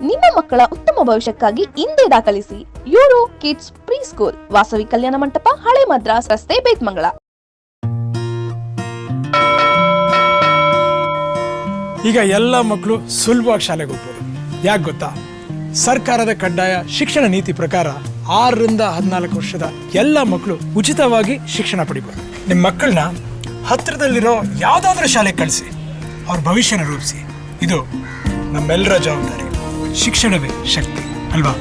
ನಿಮ್ಮ ಮಕ್ಕಳ ಉತ್ತಮ ಭವಿಷ್ಯಕ್ಕಾಗಿ ಹಿಂದೆ ದಾಖಲಿಸಿ Euro Kids pre school Vasavi Kalyana Mantapa, ಹಳೆ ಮದ್ರಾಸ್ ರಸ್ತೆ ಬೇತ್ಮಂಗಳ ಈಗ ಎಲ್ಲ ಮಕ್ಕಳು ಸುಲಭವಾಗಿ ಶಾಲೆಗೆ ಹೋಗ್ಬೋದು. ಯಾಕೆ ಗೊತ್ತಾ? ಸರ್ಕಾರದ ಕಡ್ಡಾಯ ಶಿಕ್ಷಣ ನೀತಿ ಪ್ರಕಾರ ಆರರಿಂದ ಹದಿನಾಲ್ಕು ವರ್ಷದ ಎಲ್ಲ ಮಕ್ಕಳು ಉಚಿತವಾಗಿ ಶಿಕ್ಷಣ ಪಡಿಬೋದು. ನಿಮ್ಮ ಮಕ್ಕಳನ್ನ ಹತ್ತಿರದಲ್ಲಿರೋ ಯಾವುದಾದ್ರೂ ಶಾಲೆಗೆ ಕಳಿಸಿ. ಅವ್ರ ಭವಿಷ್ಯನ ರೂಪಿಸಿ. ಇದು ನಮ್ಮೆಲ್ಲರ ಜವಾಬ್ದಾರಿ. ಶಿಕ್ಷಣವೇ ಶಕ್ತಿ ಅಲ್ವಾ?